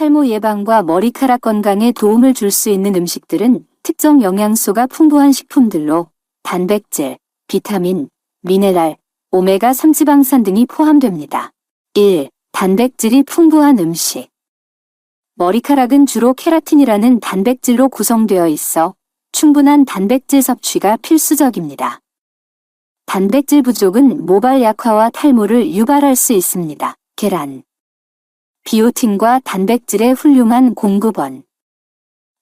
탈모 예방과 머리카락 건강에 도움을 줄 수 있는 음식들은 특정 영양소가 풍부한 식품들로 단백질, 비타민, 미네랄, 오메가3 지방산 등이 포함됩니다. 1. 단백질이 풍부한 음식. 머리카락은 주로 케라틴이라는 단백질로 구성되어 있어 충분한 단백질 섭취가 필수적입니다. 단백질 부족은 모발 약화와 탈모를 유발할 수 있습니다. 계란. 비오틴과 단백질의 훌륭한 공급원.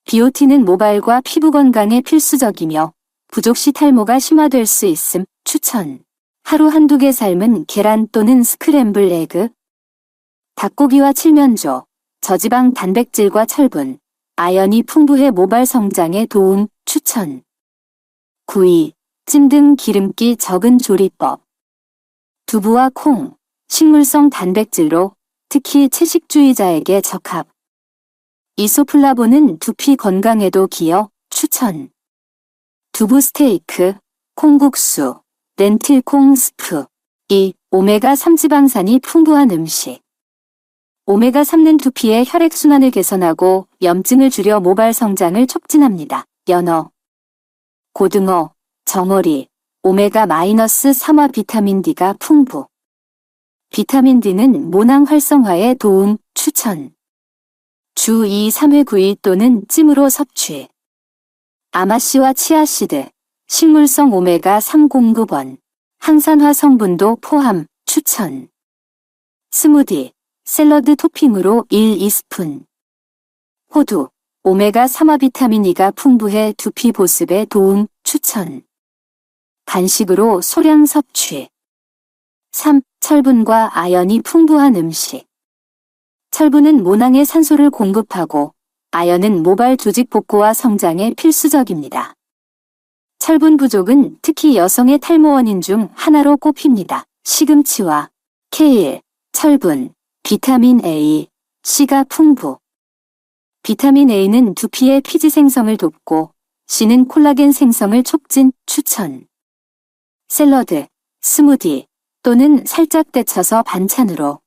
비오틴은 모발과 피부 건강에 필수적이며 부족 시 탈모가 심화될 수 있음 추천. 하루 한두 개 삶은 계란 또는 스크램블 에그. 닭고기와 칠면조, 저지방 단백질과 철분, 아연이 풍부해 모발 성장에 도움 추천. 구이, 찜 등 기름기 적은 조리법. 두부와 콩, 식물성 단백질로 특히 채식주의자에게 적합. 이소플라본은 두피 건강에도 기여 추천. 두부 스테이크, 콩국수, 렌틸콩 스프. 2. 오메가3 지방산이 풍부한 음식. 오메가3는 두피의 혈액순환을 개선하고 염증을 줄여 모발 성장을 촉진합니다. 연어, 고등어, 정어리, 오메가-3화 비타민 D가 풍부. 비타민 D는 모낭 활성화에 도움 추천. 주 2, 3회 구이 또는 찜으로 섭취. 아마씨와 치아시드, 식물성 오메가3 공급원, 항산화 성분도 포함 추천. 스무디, 샐러드 토핑으로 1, 2스푼. 호두, 오메가3화 비타민 E가 풍부해 두피 보습에 도움 추천. 간식으로 소량 섭취. 3. 철분과 아연이 풍부한 음식. 철분은 모낭에 산소를 공급하고 아연은 모발 조직 복구와 성장에 필수적입니다. 철분 부족은 특히 여성의 탈모 원인 중 하나로 꼽힙니다. 시금치와 케일, 철분, 비타민 A, C가 풍부. 비타민 A는 두피의 피지 생성을 돕고 C는 콜라겐 생성을 촉진, 추천. 샐러드, 스무디 또는 살짝 데쳐서 반찬으로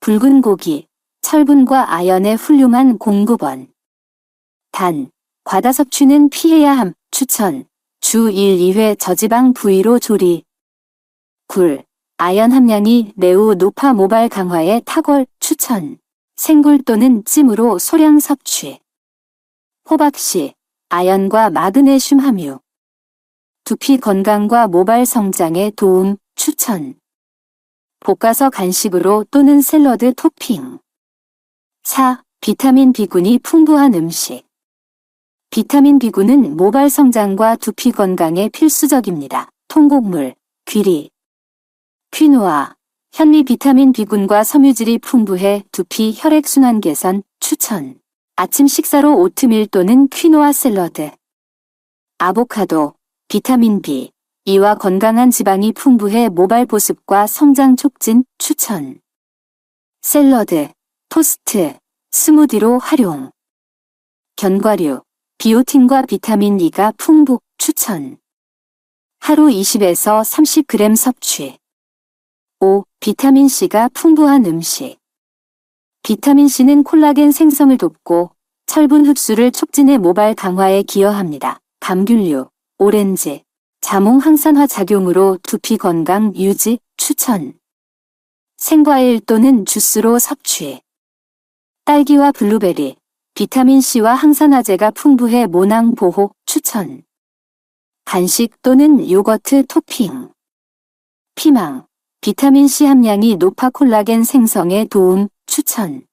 붉은 고기, 철분과 아연의 훌륭한 공급원. 단, 과다 섭취는 피해야 함, 추천. 주 1, 2회 저지방 부위로 조리. 굴, 아연 함량이 매우 높아 모발 강화에 탁월, 추천. 생굴 또는 찜으로 소량 섭취. 호박씨, 아연과 마그네슘 함유. 두피 건강과 모발 성장에 도움, 추천. 볶아서 간식으로 또는 샐러드 토핑. 4. 비타민 B군이 풍부한 음식. 비타민 B군은 모발 성장과 두피 건강에 필수적입니다. 통곡물, 귀리, 퀴노아, 현미 비타민 B군과 섬유질이 풍부해 두피 혈액순환 개선 추천. 아침 식사로 오트밀 또는 퀴노아 샐러드. 아보카도, 비타민 B, 이와 건강한 지방이 풍부해 모발 보습과 성장 촉진 추천. 샐러드, 토스트, 스무디로 활용. 견과류, 비오틴과 비타민 E가 풍부 추천. 하루 20에서 30g 섭취. 5. 비타민 C가 풍부한 음식. 비타민 C는 콜라겐 생성을 돕고 철분 흡수를 촉진해 모발 강화에 기여합니다. 감귤류, 오렌지, 자몽 항산화 작용으로 두피 건강 유지 추천. 생과일 또는 주스로 섭취. 딸기와 블루베리, 비타민C와 항산화제가 풍부해 모낭 보호 추천. 간식 또는 요거트 토핑. 피망, 비타민C 함량이 높아 콜라겐 생성에 도움 추천.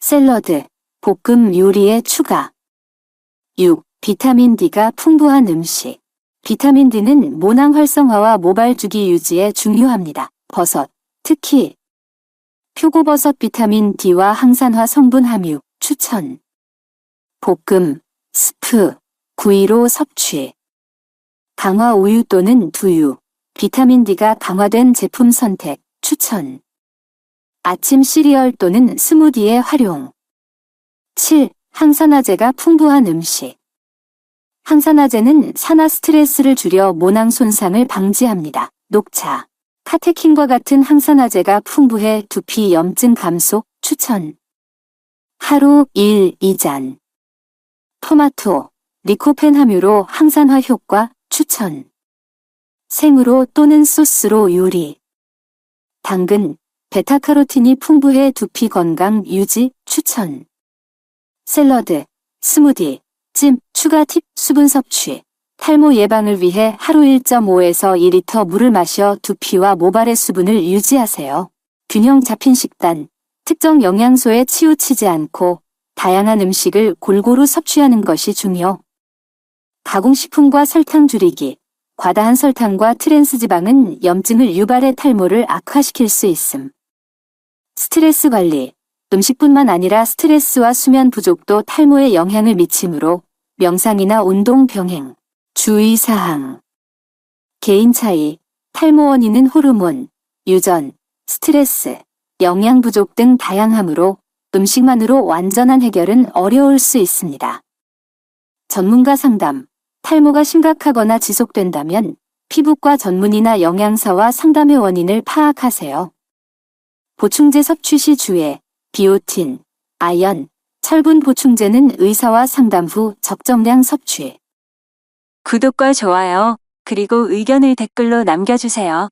샐러드, 볶음 요리에 추가. 6. 비타민 D가 풍부한 음식. 비타민 D는 모낭 활성화와 모발 주기 유지에 중요합니다. 버섯, 특히 표고버섯 비타민 D와 항산화 성분 함유, 추천. 볶음, 스프, 구이로 섭취. 강화 우유 또는 두유, 비타민 D가 강화된 제품 선택, 추천. 아침 시리얼 또는 스무디에 활용. 7. 항산화제가 풍부한 음식. 항산화제는 산화 스트레스를 줄여 모낭 손상을 방지합니다. 녹차, 카테킨과 같은 항산화제가 풍부해 두피 염증 감소 추천. 하루 1, 2잔. 토마토, 리코펜 함유로 항산화 효과 추천. 생으로 또는 소스로 요리. 당근, 베타카로틴이 풍부해 두피 건강 유지 추천. 샐러드, 스무디, 찜, 추가 팁, 수분 섭취. 탈모 예방을 위해 하루 1.5에서 2리터 물을 마셔 두피와 모발의 수분을 유지하세요. 균형 잡힌 식단, 특정 영양소에 치우치지 않고 다양한 음식을 골고루 섭취하는 것이 중요. 가공식품과 설탕 줄이기, 과다한 설탕과 트랜스 지방은 염증을 유발해 탈모를 악화시킬 수 있음. 스트레스 관리, 음식뿐만 아니라 스트레스와 수면 부족도 탈모에 영향을 미치므로 명상이나 운동 병행, 주의사항. 개인 차이, 탈모 원인은 호르몬, 유전, 스트레스, 영양 부족 등 다양하므로 음식만으로 완전한 해결은 어려울 수 있습니다. 전문가 상담, 탈모가 심각하거나 지속된다면 피부과 전문의나 영양사와 상담의 원인을 파악하세요. 보충제 섭취 시 주의, 비오틴, 아연, 철분 보충제는 의사와 상담 후 적정량 섭취. 구독과 좋아요, 그리고 의견을 댓글로 남겨주세요.